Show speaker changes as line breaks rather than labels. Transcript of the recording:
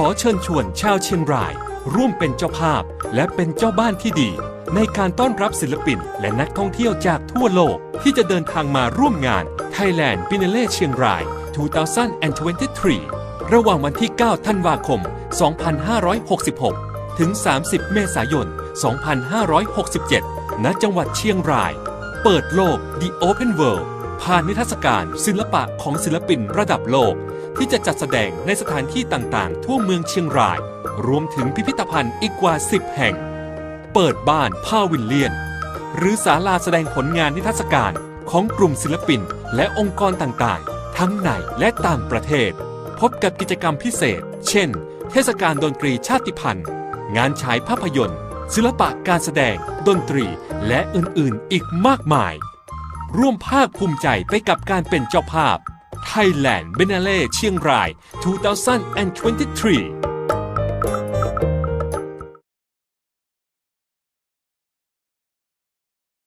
ขอเชิญชวนชาวเชียงราย ร่วมเป็นเจ้าภาพ และเป็นเจ้าบ้านที่ดี ในการต้อนรับศิลปิน และนักท่องเที่ยวจากทั่วโลก ที่จะเดินทางมาร่วมงาน Thailand b i n n a l e เชียงราย 2023 ระหว่างวันที่ 9 ธันวาคม 2566 ถึง 30 เมษายน 2567 ณ จังหวัดเชียงราย เปิดโลก The Open World ผ่านนิทรรศการศิลปะของศิลปินระดับโลก ที่จะจัดแสดงในสถานที่ต่างๆ ทั่วเมืองเชียงราย รวมถึงพิพิธภัณฑ์อีกกว่า 10 แห่ง เปิดบ้านพาวิลเลียน หรือศาลาแสดงผลงานนิทรรศการของกลุ่มศิลปิน และองค์กรต่างๆ ทั้งในและต่างประเทศ พบกับกิจกรรมพิเศษ เช่น เทศกาลดนตรีชาติพันธุ์ งานฉายภาพยนตร์ ศิลปะการแสดง ดนตรีและอื่นๆ อีกมากมาย ร่วมภาคภูมิใจไปกับการเป็นเจ้าภาพ Thailand Biennale เชียงราย 2023